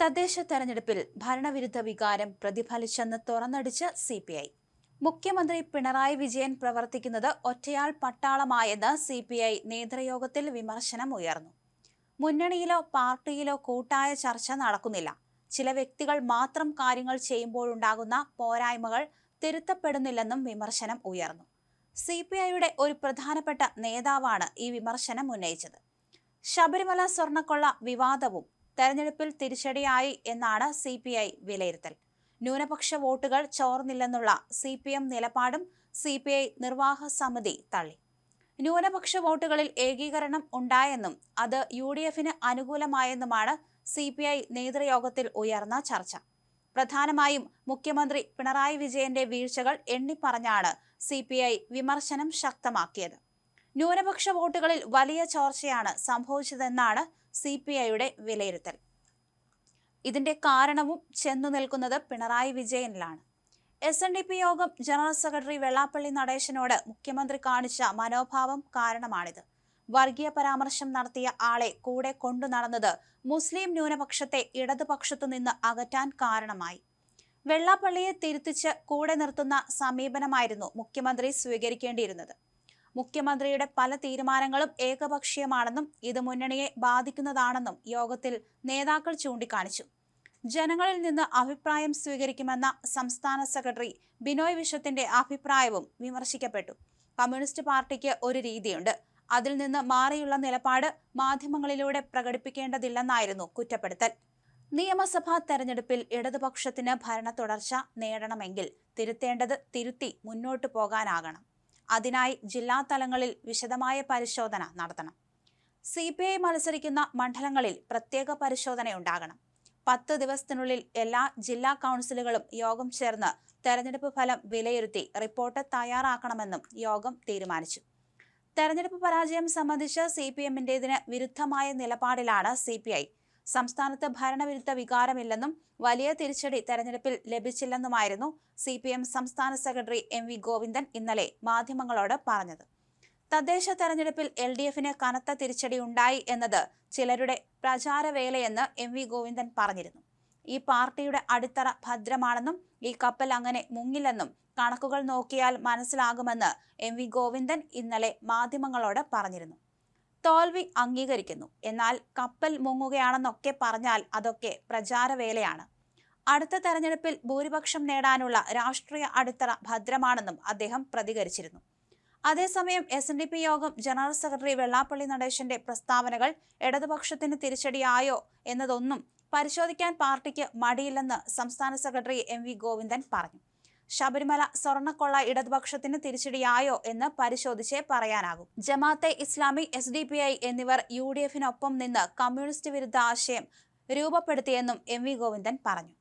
തദ്ദേശ തെരഞ്ഞെടുപ്പിൽ ഭരണവിരുദ്ധ വികാരം പ്രതിഫലിച്ചെന്ന് തുറന്നടിച്ച് സി പി ഐ. മുഖ്യമന്ത്രി പിണറായി വിജയൻ പ്രവർത്തിക്കുന്നത് ഒറ്റയാൾ പട്ടാളമായെന്ന് സി പി ഐ നേതൃയോഗത്തിൽ വിമർശനം ഉയർന്നു. മുന്നണിയിലോ പാർട്ടിയിലോ കൂട്ടായ ചർച്ച നടക്കുന്നില്ല. ചില വ്യക്തികൾ മാത്രം കാര്യങ്ങൾ ചെയ്യുമ്പോഴുണ്ടാകുന്ന പോരായ്മകൾ തിരുത്തപ്പെടുന്നില്ലെന്നും വിമർശനം ഉയർന്നു. സി പി ഐയുടെ ഒരു പ്രധാനപ്പെട്ട നേതാവാണ് ഈ വിമർശനം ഉന്നയിച്ചത്. ശബരിമല സ്വർണക്കൊള്ള വിവാദവും തെരഞ്ഞെടുപ്പിൽ തിരിച്ചടിയായി എന്നാണ് സി പി ഐ വിലയിരുത്തൽ. ന്യൂനപക്ഷ വോട്ടുകൾ ചോർന്നില്ലെന്നുള്ള സി പി എം നിലപാടും സി പി ഐ നിർവാഹക സമിതി തള്ളി. ന്യൂനപക്ഷ വോട്ടുകളിൽ ഏകീകരണം ഉണ്ടായെന്നും അത് യു ഡി എഫിന് അനുകൂലമായെന്നുമാണ് സി പി ഐ നേതൃയോഗത്തിൽ ഉയർന്ന ചർച്ച. പ്രധാനമായും മുഖ്യമന്ത്രി പിണറായി വിജയന്റെ വീഴ്ചകൾ എണ്ണിപ്പറഞ്ഞാണ് സി പി ഐ വിമർശനം ശക്തമാക്കിയത്. ന്യൂനപക്ഷ വോട്ടുകളിൽ വലിയ ചോർച്ചയാണ് സംഭവിച്ചതെന്നാണ് സി പി ഐയുടെ വിലയിരുത്തൽ. ഇതിന്റെ കാരണവും ചെന്നു നിൽക്കുന്നത് പിണറായി വിജയനിലാണ്. എസ് എൻ ഡി പി യോഗം ജനറൽ സെക്രട്ടറി വെള്ളാപ്പള്ളി നടേശനോട് മുഖ്യമന്ത്രി കാണിച്ച മനോഭാവം കാരണമാണിത്. വർഗീയ പരാമർശം നടത്തിയ ആളെ കൂടെ കൊണ്ടു നടന്നത് മുസ്ലിം ന്യൂനപക്ഷത്തെ ഇടതുപക്ഷത്തു നിന്ന് അകറ്റാൻ കാരണമായി. വെള്ളാപ്പള്ളിയെ തിരുത്തിച്ച് കൂടെ നിർത്തുന്ന സമീപനമായിരുന്നു മുഖ്യമന്ത്രി സ്വീകരിക്കേണ്ടിയിരുന്നത്. മുഖ്യമന്ത്രിയുടെ പല തീരുമാനങ്ങളും ഏകപക്ഷീയമാണെന്നും ഇത് മുന്നണിയെ ബാധിക്കുന്നതാണെന്നും യോഗത്തിൽ നേതാക്കൾ ചൂണ്ടിക്കാണിച്ചു. ജനങ്ങളിൽ നിന്ന് അഭിപ്രായം സ്വീകരിക്കുമെന്ന സംസ്ഥാന സെക്രട്ടറി ബിനോയ് വിശ്വത്തിന്റെ അഭിപ്രായവും വിമർശിക്കപ്പെട്ടു. കമ്മ്യൂണിസ്റ്റ് പാർട്ടിക്ക് ഒരു രീതിയുണ്ട്. അതിൽ നിന്ന് മാറിയുള്ള നിലപാട് മാധ്യമങ്ങളിലൂടെ പ്രകടിപ്പിക്കേണ്ടതില്ലെന്നായിരുന്നു കുറ്റപ്പെടുത്തൽ. നിയമസഭാ തെരഞ്ഞെടുപ്പിൽ ഇടതുപക്ഷത്തിന് ഭരണ തുടർച്ച നേടണമെങ്കിൽ തിരുത്തേണ്ടത് തിരുത്തി മുന്നോട്ടു പോകാനാകണം. അതിനായി ജില്ലാ തലങ്ങളിൽ വിശദമായ പരിശോധന നടത്തണം. സി പി ഐ മത്സരിക്കുന്ന മണ്ഡലങ്ങളിൽ പ്രത്യേക പരിശോധനയുണ്ടാകണം. പത്ത് ദിവസത്തിനുള്ളിൽ എല്ലാ ജില്ലാ കൗൺസിലുകളും യോഗം ചേർന്ന് തെരഞ്ഞെടുപ്പ് ഫലം വിലയിരുത്തി റിപ്പോർട്ട് തയ്യാറാക്കണമെന്നും യോഗം തീരുമാനിച്ചു. തെരഞ്ഞെടുപ്പ് പരാജയം സംബന്ധിച്ച് സി പി എമ്മിന്റെതിന് വിരുദ്ധമായ നിലപാടിലാണ് സി പി ഐ. സംസ്ഥാനത്ത് ഭരണവിരുദ്ധ വികാരമില്ലെന്നും വലിയ തിരിച്ചടി തെരഞ്ഞെടുപ്പിൽ ലഭിച്ചില്ലെന്നുമായിരുന്നു സി പി എം സംസ്ഥാന സെക്രട്ടറി എം വി ഗോവിന്ദൻ ഇന്നലെ മാധ്യമങ്ങളോട് പറഞ്ഞത്. തദ്ദേശ തെരഞ്ഞെടുപ്പിൽ എൽ ഡി എഫിന് കനത്ത തിരിച്ചടി ഉണ്ടായി എന്നത് ചിലരുടെ പ്രചാരവേലയെന്ന് എം വി ഗോവിന്ദൻ പറഞ്ഞിരുന്നു. ഈ പാർട്ടിയുടെ അടിത്തറ ഭദ്രമാണെന്നും ഈ കപ്പൽ അങ്ങനെ മുങ്ങില്ലെന്നും കണക്കുകൾ നോക്കിയാൽ മനസ്സിലാകുമെന്ന് എം വി ഗോവിന്ദൻ ഇന്നലെ മാധ്യമങ്ങളോട് പറഞ്ഞിരുന്നു. തോൽവി അംഗീകരിക്കുന്നു. എന്നാൽ കപ്പൽ മുങ്ങുകയാണെന്നൊക്കെ പറഞ്ഞാൽ അതൊക്കെ പ്രചാരവേലയാണ്. അടുത്ത തെരഞ്ഞെടുപ്പിൽ ഭൂരിപക്ഷം നേടാനുള്ള രാഷ്ട്രീയ അടിത്തറ ഭദ്രമാണെന്നും അദ്ദേഹം പ്രതികരിച്ചിരുന്നു. അതേസമയം എസ് എൻ ഡി പി യോഗം ജനറൽ സെക്രട്ടറി വെള്ളാപ്പള്ളി നടേശന്റെ പ്രസ്താവനകൾ ഇടതുപക്ഷത്തിന് തിരിച്ചടിയായോ എന്നതൊന്നും പരിശോധിക്കാൻ പാർട്ടിക്ക് മടിയില്ലെന്ന് സംസ്ഥാന സെക്രട്ടറി എം വി ഗോവിന്ദൻ പറഞ്ഞു. ശബരിമല സ്വർണക്കൊള്ള ഇടതുപക്ഷത്തിന് തിരിച്ചടിയായോ എന്ന് പരിശോധിച്ചേ പറയാനാകും. Jamaat-e Islami S D P I എന്നിവർ യു ഡി എഫിനൊപ്പം നിന്ന് കമ്മ്യൂണിസ്റ്റ് വിരുദ്ധ ആശയം രൂപപ്പെടുത്തിയെന്നും എം വി ഗോവിന്ദൻ പറഞ്ഞു.